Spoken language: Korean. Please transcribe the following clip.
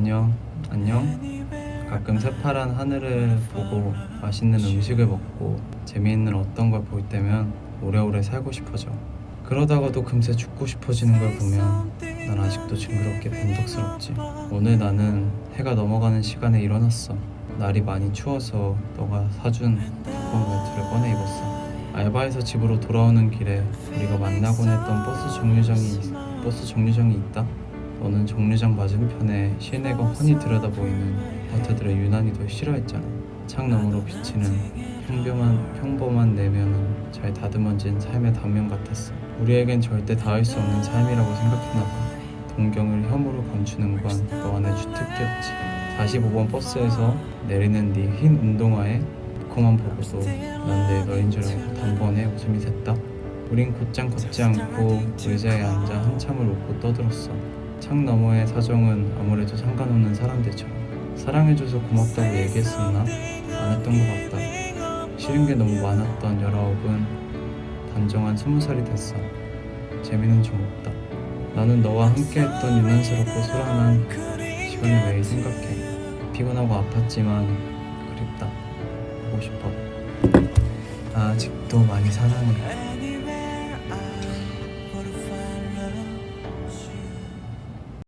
안녕, 안녕. 가끔 새파란 하늘을 보고 맛있는 음식을 먹고 재미있는 어떤 걸 볼 때면 오래오래 살고 싶어져. 그러다가도 금세 죽고 싶어지는 걸 보면 난 아직도 징그럽게 변덕스럽지. 오늘 나는 해가 넘어가는 시간에 일어났어. 날이 많이 추워서 너가 사준 두꺼운 외투를 꺼내 입었어. 알바에서 집으로 돌아오는 길에 우리가 만나곤 했던 버스 정류장이 버스 정류장이 있다. 너는 정류장 맞은편에 시내가 훤히 들여다 보이는 아파트들을 유난히도 싫어했잖아. 창 너머로 비치는 평범한 평범한 내면은 잘 다듬어진 삶의 단면 같았어. 우리에겐 절대 닿을 수 없는 삶이라고 생각했나 봐. 동경을 혐오로 감추는 건 너와의 주특기였지. 45번 버스에서 내리는 네 흰 운동화에 그만 보고도 난 내 너인 줄 알고 단번에 웃음이 샜다. 우린 곧장 걷지 않고 의자에 앉아 한참을 웃고 떠들었어. 창 너머의 사정은 아무래도 상관없는 사람들처럼 사랑해줘서 고맙다고 얘기했었나? 안 했던 것 같다. 싫은 게 너무 많았던 열아홉은 단정한 스무 살이 됐어. 재미는 좀 없다. 나는 너와 함께했던 유난스럽고 소란한 시간을 매일 생각해. 피곤하고 아팠지만 그립다. 보고 싶어. 아직도 많이 사랑해.